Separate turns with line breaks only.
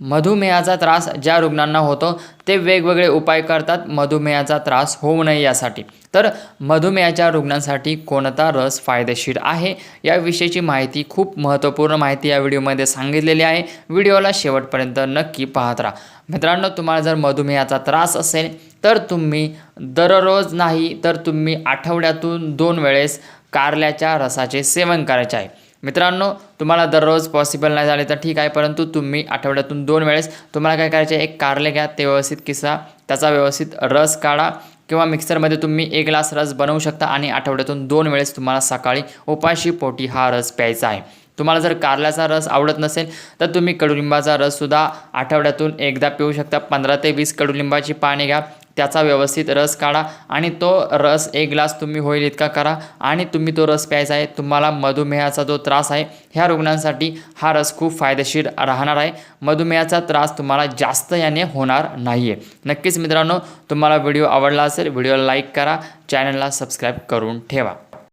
मधुमेहाचा त्रास ज्या रुग्णांना होतो ते वेगवेगळे उपाय करतात. मधुमेहाचा त्रास होऊ नये यासाठी. तर मधुमेहाच्या रुग्णांसाठी कोणता रस फायदेशीर आहे? याविषयीची माहिती खूप महत्त्वपूर्ण माहिती या व्हिडिओमध्ये सांगितलेली आहे. व्हिडिओला शेवटपर्यंत नक्की पाहत राहा. मित्रांनो तुम्हाला जर मधुमेहाचा त्रास असेल तर तुम्ही दररोज नाही तर तुम्ही आठवड्यातून दोन वेळेस कारल्याच्या रसाचे सेवन करायचे आहे. मित्रांनो तुम्हाला दररोज पॉसिबल नाही झाले तर ठीक आहे परंतु तुम्ही आठवड्यातून दोन वेळेस तुम्हाला काय करायचे एक कारले घ्या ते व्यवस्थित किसा त्याचा व्यवस्थित रस काढा किंवा मिक्सरमध्ये तुम्ही एक ग्लास रस बनवू शकता आणि आठवड्यातून दोन वेळेस तुम्हाला सकाळी उपाशी पोटी हा रस प्यायचा आहे. तुम्हाला जर कारल्याचा रस आवडत नसेल तर तुम्ही कडुलिंबाचा रससुद्धा आठवड्यातून एकदा पिऊ शकता. पंधरा ते वीस कडुलिंबाची पाने घ्या. त्याचा व्यवस्थित रस काढा आणि तो रस एक ग्लास तुम्ही होईल इतका करा. आणि तुम्ही तो रस प्यायचा आहे तुम्हाला मधुमेहाचा जो त्रास आहे ह्या रुग्णांसाठी हा रस खूप फायदेशीर राहणार आहे. मधुमेहाचा त्रास तुम्हाला जास्त याने होणार नाही आहे नक्कीच मित्रांनो तुम्हाला व्हिडिओ आवडला असेल व्हिडिओला लाईक करा चॅनलला सबस्क्राईब करून ठेवा.